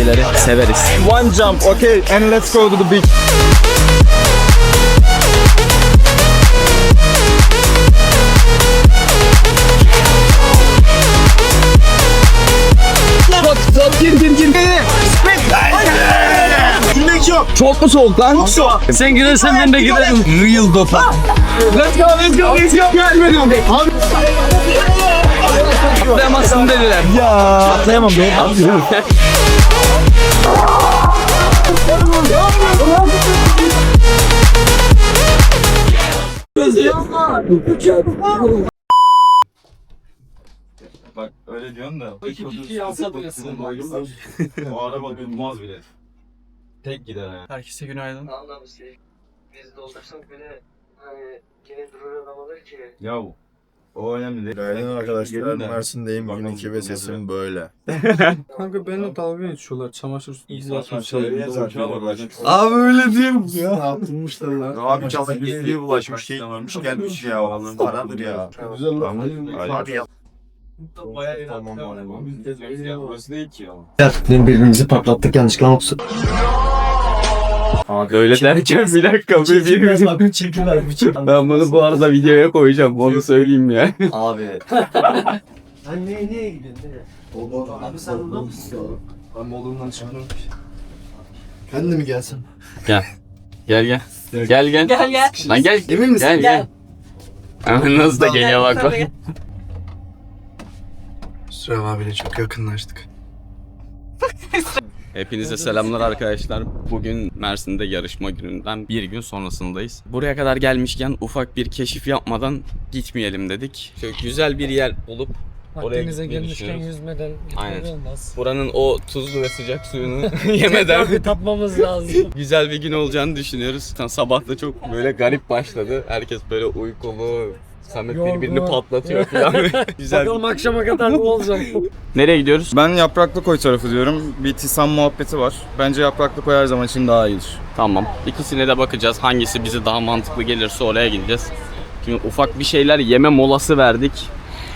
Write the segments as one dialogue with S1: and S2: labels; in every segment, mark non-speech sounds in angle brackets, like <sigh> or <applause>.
S1: şeyleri severiz.
S2: One jump, okay, and let's go to the beach.
S1: Çok mu soğuk lan? Sen girersen ben de girerim. Real dopa.
S2: Let's go, let's go, let's go. Gelmedim. Abi
S1: Atlayamazsın dediler.
S2: ya. Atlayamam be. Bak öyle diyorsun da. o araba durmaz bile. Tek gider ha.
S1: Herkese günaydın.
S3: Anlamış ki biz doldursak bile hani yine durur adamadır ki.
S2: Ya o önemli değil.
S4: Günaydın arkadaşlar.
S2: Gelin de.
S4: Mersin'deyim.
S2: Bakalım
S4: Bugünkü ve
S2: bu
S4: sesim böyle. <laughs>
S5: Kanka benimle dalga geçiyorlar. Çamaşır suyu
S4: Abi öyle diyeyim ya. Atılmışlar lan. Abi çalın gizliye bulaşmış. Şey varmış gelmiş ya. Allah'ın paradır ya. Güzel lan. Hadi ya.
S2: Burası değil ki ama.
S6: birbirimizi patlattık yanlışlıkla ama kusura
S1: Öyle derken bir dakika bir bir
S6: Çekilmez bu çek.
S1: Ben bunu bu arada videoya koyacağım. Onu söyleyeyim ya.
S6: Abi. <laughs> Sen neye neye gidiyorsun? Nereye? Abi sen burada mısın?
S4: Ben Bodrum'dan çıkıyorum. Kendi mi gelsin?
S1: Gel gel. Gel gel.
S7: Gel gel.
S1: Lan gel.
S4: Emin misin?
S1: Gel gel. Ama nasıl da geliyor bak bak.
S4: Sürev abiyle çok yakınlaştık. <laughs>
S1: Hepinize selamlar arkadaşlar. Bugün Mersin'de yarışma gününden bir gün sonrasındayız. Buraya kadar gelmişken ufak bir keşif yapmadan gitmeyelim dedik. Şöyle güzel bir yer bulup oraya
S5: Denize
S1: gitmeyi
S5: gelmişken yüzmeden
S1: Aynen.
S5: olmaz.
S1: Buranın o tuzlu ve sıcak suyunu <laughs> <laughs> yemeden
S5: Bir tatmamız lazım. <laughs>
S1: güzel bir gün olacağını düşünüyoruz. Sabah da çok böyle garip başladı. Herkes böyle uykulu. Samet
S5: Yorgun.
S1: birbirini patlatıyor falan. <laughs> güzel.
S5: Bakalım akşama kadar ne olacak?
S1: Nereye gidiyoruz?
S2: Ben yapraklı koy tarafı diyorum. Bir tisam muhabbeti var. Bence yapraklı koy her zaman için daha iyidir.
S1: Tamam. İkisine de bakacağız. Hangisi bize daha mantıklı gelirse oraya gideceğiz. Şimdi ufak bir şeyler yeme molası verdik.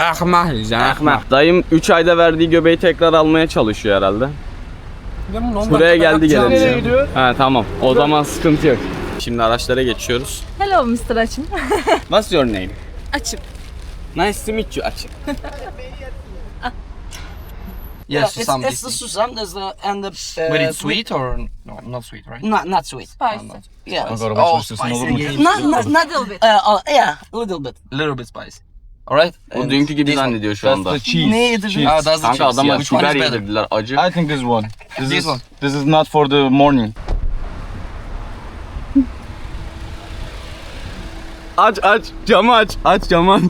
S1: Ahmak. Ahmak. Dayım 3 ayda verdiği göbeği tekrar almaya çalışıyor herhalde. Buraya geldi geleli. Ha tamam. O zaman sıkıntı yok. Şimdi araçlara geçiyoruz.
S7: Hello Mr. Açım. <laughs>
S1: What's your name?
S7: Açım.
S1: Nice to meet you Açık. <laughs>
S8: Yes,
S9: it's,
S8: some
S9: it's the Susam. There's the and the. Uh,
S8: But it's sweet or no? Not sweet, right?
S9: Not not sweet.
S7: Spicy.
S9: Yeah.
S8: Oh, spicy.
S7: Not, not, not a little bit.
S9: Uh, uh, yeah, a little bit.
S8: A little bit spicy. Alright.
S1: O dünkü gibi zannediyor şu anda.
S9: Nee, the
S8: Ah, that's the
S1: Kanka
S8: cheese.
S1: adama
S8: yeah. Which one
S1: biber
S8: is better?
S1: yedirdiler acı.
S2: I think this one. This,
S8: This
S2: is,
S8: one.
S2: This is not for the morning.
S1: Aç aç camı aç. Aç camı aç.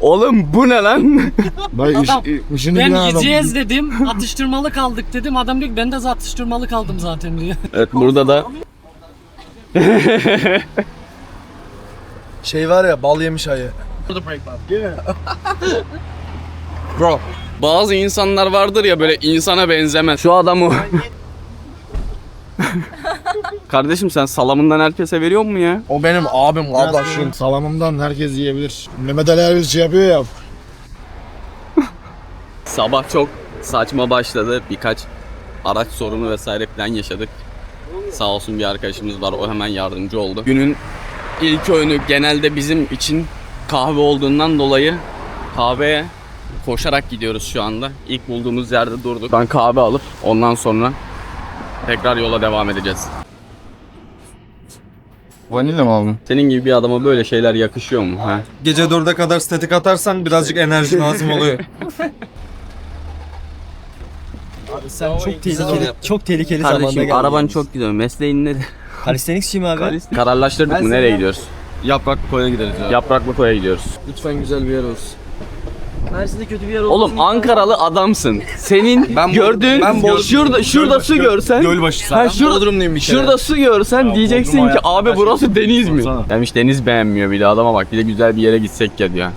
S1: Oğlum bu ne lan? <laughs>
S4: Dayı iş,
S5: Adam,
S4: işini
S5: ben
S4: bilen adam.
S5: yiyeceğiz dedim. Atıştırmalık aldık dedim. Adam diyor ki ben de atıştırmalık aldım zaten diyor. <laughs>
S1: evet burada da <laughs>
S4: Şey var ya bal yemiş ayı.
S1: Bro. Bazı insanlar vardır ya böyle insana benzemez. Şu adamı. Kardeşim sen salamından herkese veriyor mu ya?
S4: O benim abim kardeşim. Salamımdan herkes yiyebilir. Mehmet Ali Erbil şey yapıyor ya. <laughs>
S1: Sabah çok saçma başladı. Birkaç araç sorunu vesaire falan yaşadık. Sağ olsun bir arkadaşımız var. O hemen yardımcı oldu. Günün ilk öğünü genelde bizim için kahve olduğundan dolayı kahveye koşarak gidiyoruz şu anda. İlk bulduğumuz yerde durduk. Ben kahve alıp ondan sonra tekrar yola devam edeceğiz.
S2: Vanilya mı aldın?
S1: Senin gibi bir adama böyle şeyler yakışıyor mu? Ha?
S5: Gece 4'e kadar statik atarsan birazcık enerji lazım oluyor. <laughs>
S6: Sen çok tehlikeli, çok tehlikeli
S1: Kardeşim araban çok güzel. Mesleğin ne?
S6: Kalistenikçiyim abi.
S1: Kararlaştırdık mı? Nereye gidiyoruz?
S2: Yaprak koya gideriz ya.
S1: Yapraklı koya gidiyoruz.
S2: Lütfen güzel bir yer olsun.
S9: Mersin'de kötü bir yer
S1: Oğlum Ankaralı adamsın. Senin <laughs> gördüğün şurada şurada su görsen
S2: Gölbaşı
S1: ha, şurada,
S2: Bodrum'dayım bir kere.
S1: şurada su görsen diyeceksin
S2: Bodrum
S1: ki abi
S2: şey
S1: burası deniz mi? Demiş deniz beğenmiyor bir de adama bak bir de güzel bir yere gitsek ya diyor.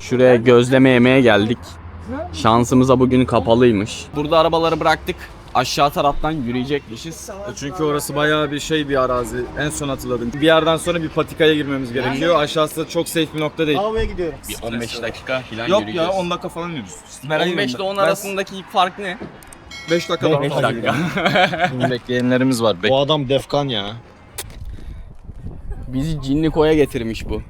S1: Şuraya gözleme yemeye geldik. Şansımıza bugün kapalıymış. Burada arabaları bıraktık. Aşağı taraftan yürüyecekmişiz.
S2: Çünkü orası bayağı bir şey bir arazi. En son hatırladım. Bir yerden sonra bir patikaya girmemiz gerekiyor. Aşağısı da çok safe bir nokta değil.
S1: Bir 15 dakika falan
S2: Yok
S1: yürüyeceğiz.
S2: ya 10 dakika falan yürürüz.
S1: 15 ile 10 arasındaki fark ne?
S2: 5 dakika daha.
S1: 5 dakika. <laughs>
S2: Bekleyenlerimiz var.
S6: Bu adam defkan ya.
S1: Bizi cinli koya getirmiş bu.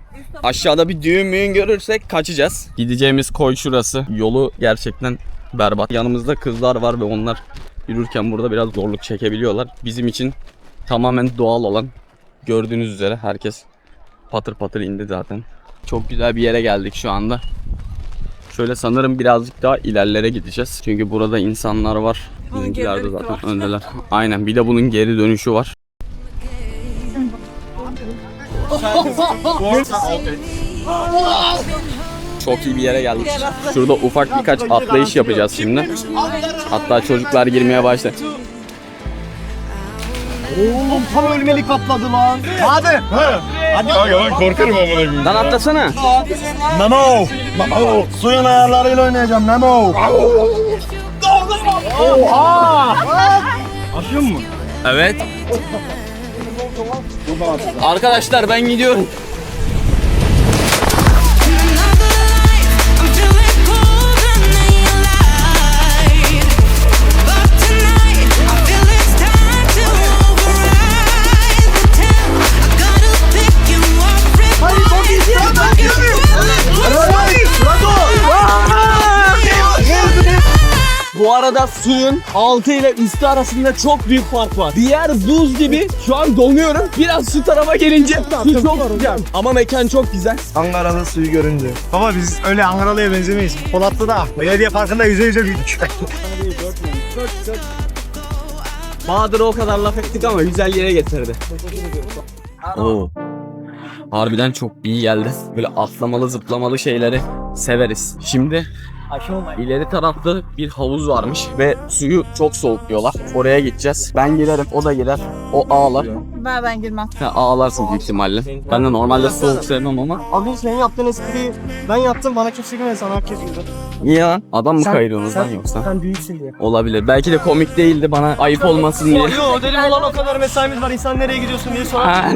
S1: Aşağıda bir düğün müğün görürsek kaçacağız. Gideceğimiz koy şurası. Yolu gerçekten berbat. Yanımızda kızlar var ve onlar yürürken burada biraz zorluk çekebiliyorlar. Bizim için tamamen doğal olan gördüğünüz üzere herkes patır patır indi zaten. Çok güzel bir yere geldik şu anda. Şöyle sanırım birazcık daha ilerlere gideceğiz. Çünkü burada insanlar var. Bizimkiler de zaten öndeler. Aynen bir de bunun geri dönüşü var. <laughs> Çok iyi bir yere geldik. Şurada ufak birkaç atlayış yapacağız şimdi. Hatta çocuklar girmeye başladı.
S6: Oğlum tam ölmelik atladı lan. Hadi.
S4: Kanka ben korkarım amına koyayım.
S1: Lan atlasana.
S6: Memo. Memo. Suyun ayarlarıyla oynayacağım Memo.
S1: Evet. Arkadaşlar ben gidiyorum.
S6: Bu arada suyun altı ile üstü arasında çok büyük fark var. Bir yer buz gibi. Şu an donuyorum. Biraz şu tarafa gelince su çok güzel. Ama mekan çok güzel.
S10: Ankaralı suyu görünce. Baba biz öyle Ankaralı'ya benzemeyiz. Polatlı da belediye parkında yüze yüze büyüdük.
S6: Bahadır'a o kadar laf ettik ama güzel yere getirdi.
S1: Oo. Harbiden çok iyi geldi. Böyle atlamalı zıplamalı şeyleri severiz. Şimdi ileri tarafta bir havuz varmış ve suyu çok soğuk diyorlar. Oraya gideceğiz. Ben girerim, o da girer. O ağlar.
S7: Ben ben girmem.
S1: Sen ağlarsın büyük ihtimalle. Ben de normalde soğuk sevmem ama.
S10: Abi senin yaptığın espriyi ben yaptım bana kimse gülmedi sana herkes güldü.
S1: Niye lan? Adam mı kayırıyorsunuz lan yoksa?
S10: Sen büyüksün diye.
S1: Olabilir. Belki de komik değildi bana ayıp olmasın diye.
S10: Yo dedim ulan o kadar mesaimiz var insan nereye gidiyorsun diye sorar.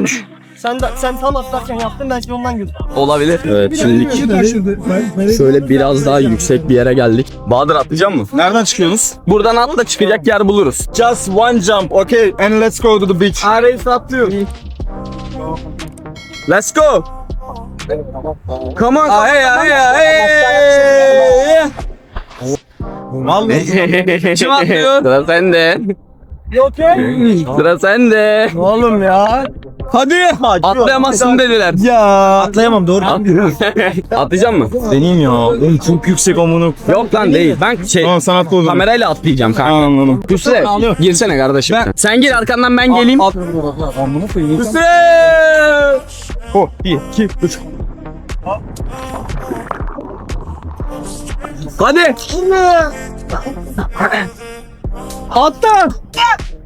S10: Sen de, sen tam atlarken yaptın belki ondan güldüm.
S1: Olabilir. Evet şimdi şöyle biraz daha yüksek bir yere geldik. Bahadır atlayacak mı?
S2: Nereden çıkıyorsunuz?
S1: Buradan atla çıkacak yer buluruz.
S2: Just one jump, okay? And let's go to the beach.
S10: Arayı atlıyor.
S1: Let's go. Come on. Hey hey hey.
S2: Vallahi.
S1: Kim atlıyor? Sıra sende.
S10: Okay.
S1: Sıra sende.
S10: Oğlum ya.
S1: Hadi. Atlayamazsın dediler.
S10: Ya. Atlayamam doğru. <laughs>
S1: Atlayacak mı?
S2: Deneyim ya. Oğlum çok yüksek amına.
S1: Yok lan değil. Ben şey
S2: Tamam sen atla o zaman.
S1: kamerayla atlayacağım kanka.
S2: Anladım.
S1: Hüsre girsene kardeşim. Sen gir arkandan ben geleyim.
S2: Amına koyayım.
S1: Hüsre.
S2: Oh, 1, 2, 3.
S1: Hadi. Atla.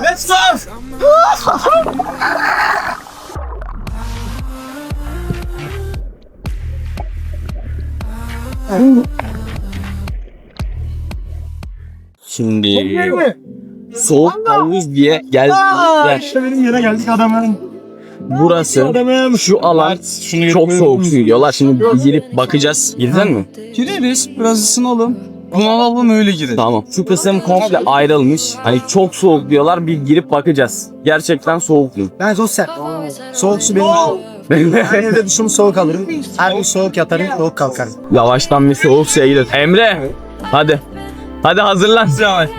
S1: Let's go. Şimdi soğuk havuz diye geldiler.
S10: İşte benim yere geldik adamların.
S1: Burası
S10: Adamım.
S1: şu alan çok soğuk diyorlar. Şimdi girip bakacağız. Girecek mi?
S2: Gireriz, biraz ısınalım. Bunalım öyle girelim.
S1: Tamam. Şu kısım komple ayrılmış. Hani çok soğuk diyorlar. Bir girip bakacağız. Gerçekten soğuk mu?
S10: Ben sosyal. Soğuk su benim işim. Ben evde duşumu soğuk alırım. Her gün soğuk yatarım, soğuk kalkarım.
S1: Yavaştan bir soğuk suya gidelim. Emre hadi. Hadi hazırlan.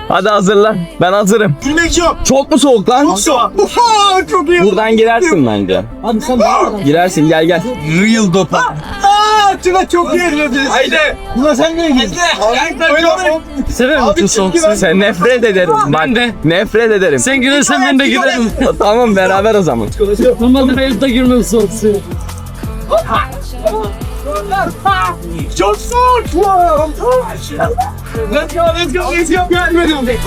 S1: Hadi hazırlan. Ben hazırım.
S10: Gülmek yok.
S1: Çok mu soğuk lan?
S10: Soğuk. Oha, Çok iyi.
S1: Buradan girersin bence.
S6: Hadi sen
S1: Girersin gel gel.
S2: Real dopa.
S10: Aa, Tuna çok iyi.
S1: Haydi.
S10: Buna sen ne girdin?
S1: Sever misin soğuk? Sen nefret ederim. Ben de. Nefret ederim.
S5: Sen girersen ben de girerim.
S1: tamam beraber o zaman.
S5: Normalde ben evde girmem soğuk suya.
S10: Chanson, toi Let's go, let's go, let's go
S1: Bien, bien, bien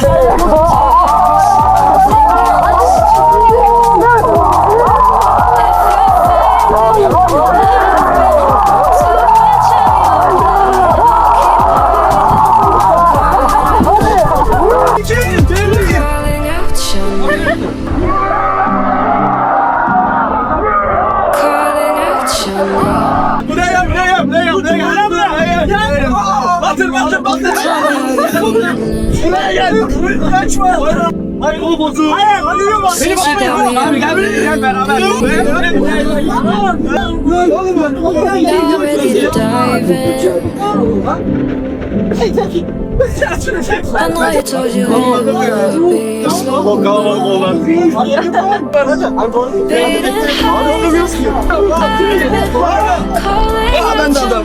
S1: Oh! robotu. Hayır alıyor bak. Seni bakmayın. Abi gel gel beraber.
S2: I know I told you all about Ben de adam.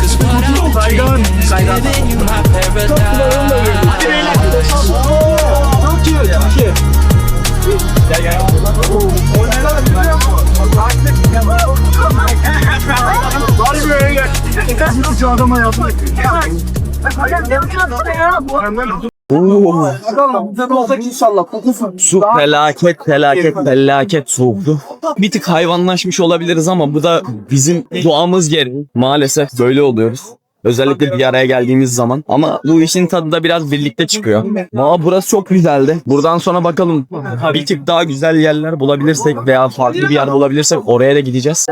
S2: Cause what I'm
S1: dreaming is living
S2: you my paradise.
S1: Çok adama yapmak. Fakat ne yapıyorsun? Böyle gel. Şu adama yapma. Su felaket felaket felaket soğuktu. Bir tık hayvanlaşmış olabiliriz ama bu da bizim doğamız gereği. Maalesef böyle oluyoruz. Özellikle bir araya geldiğimiz zaman. Ama bu işin tadı da biraz birlikte çıkıyor. Valla burası çok güzeldi. Buradan sonra bakalım bir tık daha güzel yerler bulabilirsek veya farklı bir yer bulabilirsek oraya da gideceğiz.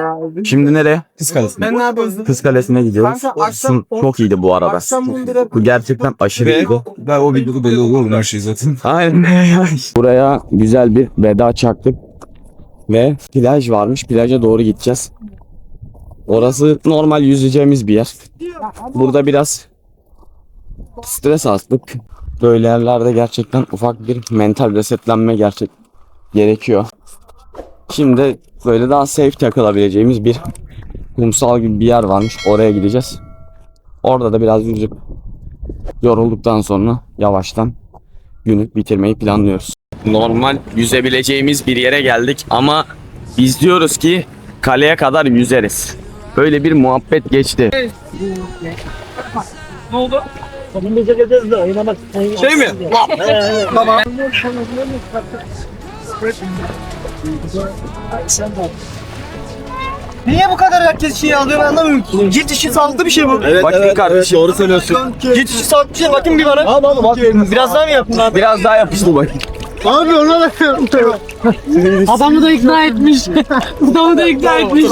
S1: Şimdi nereye? Kız Kalesi'ne. Ben ne yapıyorsun? Kız Kalesi'ne gidiyoruz. Su çok iyiydi bu arada. Bu gerçekten aşırı iyiydi.
S11: Ben o videoda belli oluyor her şey zaten. <laughs>
S1: Aynen. Buraya güzel bir veda çaktık. Ve plaj varmış. Plaja doğru gideceğiz. Orası normal yüzeceğimiz bir yer. Burada biraz stres attık. Böyle yerlerde gerçekten ufak bir mental resetlenme gerçek gerekiyor. Şimdi böyle daha safe takılabileceğimiz bir kumsal gibi bir yer varmış. Oraya gideceğiz. Orada da biraz yüzüp yorulduktan sonra yavaştan günü bitirmeyi planlıyoruz. Normal yüzebileceğimiz bir yere geldik ama biz diyoruz ki kaleye kadar yüzeriz. Böyle bir muhabbet geçti. Şey mi? tamam.
S10: Niye bu kadar herkes şey alıyor ben anlamıyorum ki. Cilt işi sağlıklı bir şey bu.
S1: Evet, Bakın kardeşim. doğru söylüyorsun.
S10: Cilt işi sağlıklı bir şey. Bakın bir bana. Al al bak. Biraz daha mı yaptın abi?
S1: Biraz daha yapıştı bak.
S10: Abi ona bakıyorum.
S5: Adamı da ikna etmiş. <laughs> Adamı da ikna etmiş.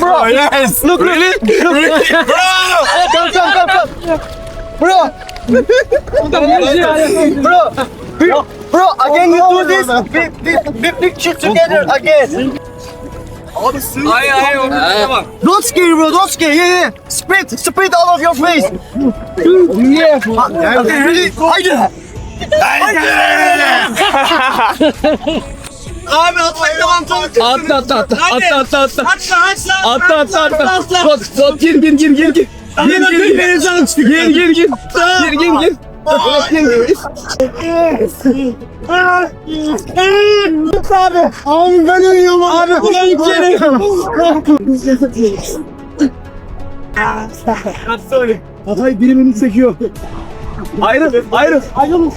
S10: Bro. Yes. Look really. Look. Come come come come. Bro. Bro. Bro. Bro, again you do this. We, we, we picture together again.
S1: Hayır hayır orada
S10: Don't scare bro, don't scare. Yeah, yeah. Spit, spit all of your face. Yeah. Okay, ready? Haydi. Abi atla tamam tamam.
S1: Atla atla atla. Atla atla atla.
S10: Atla atla.
S1: Atla atla atla. Sok sok gir gir gir gir gir. Gir gir gir. Gir gir gir. Gir gir gir.
S10: abi. Abi ben ölüyorum abi. Ben ölüyorum. Hatay dilimin sekiyor.
S1: Ayrıl, ayrıl.
S10: Ayrıl.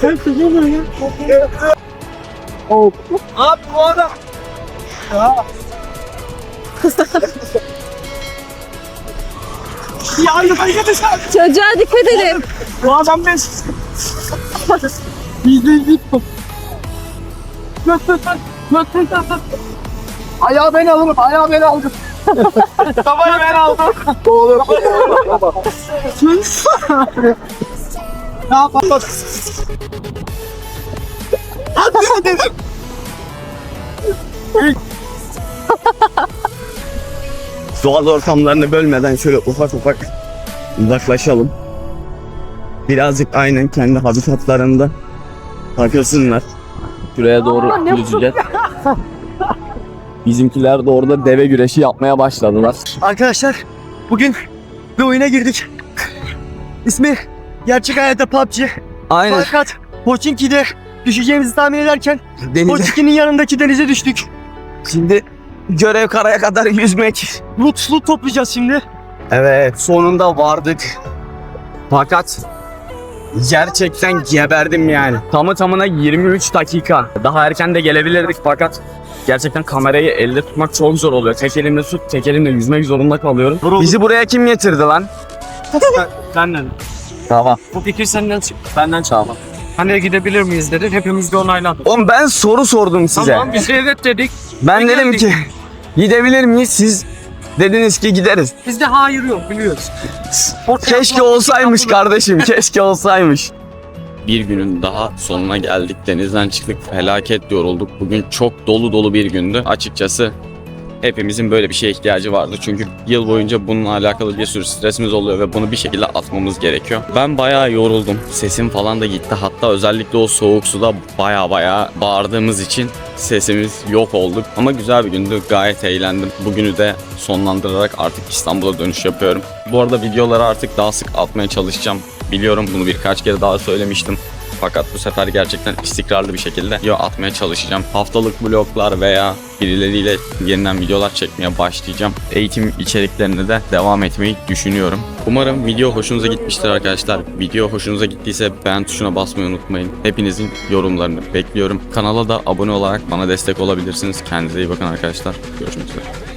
S10: Sen çocuğun ya. Oh.
S1: Abi bu adam.
S10: Ya. ya ayrıl, ayrıl.
S7: Çocuğa dikkat edin.
S10: Bu adam ben. Yüzde yüz yuttum. Ayağı beni alırım, ayağı beni alırım. <laughs> Kafayı ben aldım. Oğlum. ne yapalım? Hadi dedim.
S1: doğal ortamlarını bölmeden şöyle ufak ufak uzaklaşalım. Birazcık aynen kendi habitatlarında takılsınlar. Şuraya doğru yüzeceğiz. Bizimkiler de orada deve güreşi yapmaya başladılar.
S10: Arkadaşlar bugün bir oyuna girdik. İsmi gerçek hayatta PUBG.
S1: Aynen.
S10: Fakat Pochinki'de düşeceğimizi tahmin ederken
S1: Denize.
S10: Pochinki'nin yanındaki denize düştük.
S1: Şimdi görev karaya kadar yüzmek.
S10: Loot loot toplayacağız şimdi.
S1: Evet sonunda vardık. Fakat gerçekten geberdim yani. Tamı tamına 23 dakika. Daha erken de gelebilirdik fakat gerçekten kamerayı elde tutmak çok zor oluyor. Tek elimle tut, tek elimle yüzmek zorunda kalıyorum. Bizi buraya kim getirdi lan?
S5: Benden.
S1: Tamam.
S5: Bu fikir senden çıktı.
S1: Benden çalma.
S5: Hani gidebilir miyiz dedi. Hepimiz de onayladık.
S1: Oğlum ben soru sordum size.
S5: Tamam biz de evet dedik.
S1: ben
S5: ne
S1: dedim
S5: geldik?
S1: ki gidebilir miyiz? Siz dediniz ki gideriz.
S5: Bizde hayır yok biliyoruz.
S1: Keşke olsaymış kardeşim. Keşke olsaymış. Bir günün daha sonuna geldik. Denizden çıktık. Felaket yorulduk. Bugün çok dolu dolu bir gündü. Açıkçası hepimizin böyle bir şeye ihtiyacı vardı. Çünkü yıl boyunca bununla alakalı bir sürü stresimiz oluyor ve bunu bir şekilde atmamız gerekiyor. Ben bayağı yoruldum. Sesim falan da gitti. Hatta özellikle o soğuk suda bayağı bayağı bağırdığımız için sesimiz yok olduk. Ama güzel bir gündü. Gayet eğlendim. Bugünü de sonlandırarak artık İstanbul'a dönüş yapıyorum. Bu arada videoları artık daha sık atmaya çalışacağım. Biliyorum bunu birkaç kere daha söylemiştim. Fakat bu sefer gerçekten istikrarlı bir şekilde video atmaya çalışacağım. Haftalık vloglar veya birileriyle yeniden videolar çekmeye başlayacağım. Eğitim içeriklerine de devam etmeyi düşünüyorum. Umarım video hoşunuza gitmiştir arkadaşlar. Video hoşunuza gittiyse beğen tuşuna basmayı unutmayın. Hepinizin yorumlarını bekliyorum. Kanala da abone olarak bana destek olabilirsiniz. Kendinize iyi bakın arkadaşlar. Görüşmek üzere.